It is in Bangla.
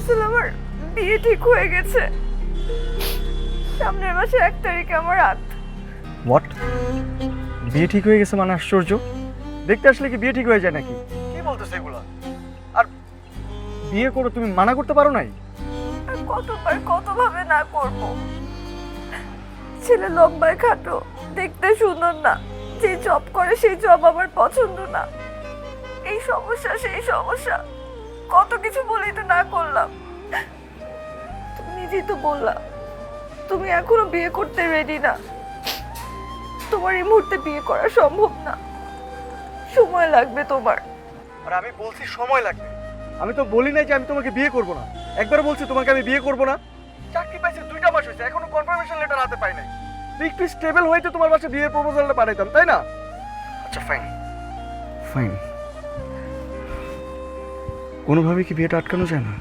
আসলে আমার বিয়ে ঠিক হয়ে গেছে। সামনের মাসে এক তারিখে আমার রাত। হোয়াট বিয়ে ঠিক হয়ে গেছে মানে আশ্চর্য? দেখতে আসলে কি বিয়ে ঠিক হয়ে যায় নাকি? কি বলতেছে এগুলো? আর বিয়ে করো তুমি মানা করতে পারো নাই? আর কতবার কতভাবে না করব? ছেলে লম্বায় খাটো দেখতে সুন্দর না। যে জব করে সেই জব আমার পছন্দ না। এই সমস্যা সেই সমস্যা। কত কিছু বলেই তো না করলাম। নিজেই তো বললা তুমি এখনও বিয়ে করতে রেডি না। তোমার এই মুহূর্তে বিয়ে করা সম্ভব না। সময় লাগবে তোমার। আর আমি বলছি সময় লাগবে। আমি তো বলি নাই যে আমি তোমাকে বিয়ে করব না। একবার বলছি তোমাকে আমি বিয়ে করব না। চাকরি পাইছি দুইটা মাস হয়েছে এখনও কনফার্মেশন লেটার হাতে পাই নাই। তো একটু স্টেবল হইতে তোমার বাসায় বিয়ের প্রপোজালটা পাঠাইতাম তাই না? আচ্ছা ফাইন ফাইন কোনোভাবে কি বিয়েটা আটকানো যায় না?